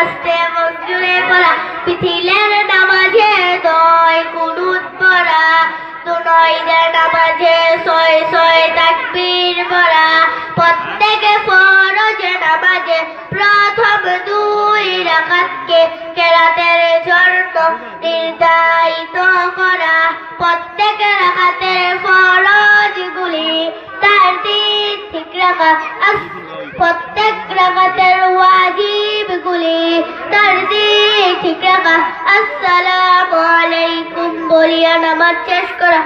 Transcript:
আসতে মঞ্জুরে পড়া পিথিলের নামাজে দয় কুনুত পড়া দুনয়দের নামাজে ছয় ছয় তাকবীর পড়া। প্রত্যেকে ফরজে নামাজে প্রথম দুই রাকাতকে কেরাতের জন্য নির্ধারিত করা। প্রত্যেক রাকাতের ফরজগুলি তার দিন ঠিক রাখা। দিক ঠিক রাখা। আসসালামু আলাইকুম বলিয়া নামাজ শেষ করা।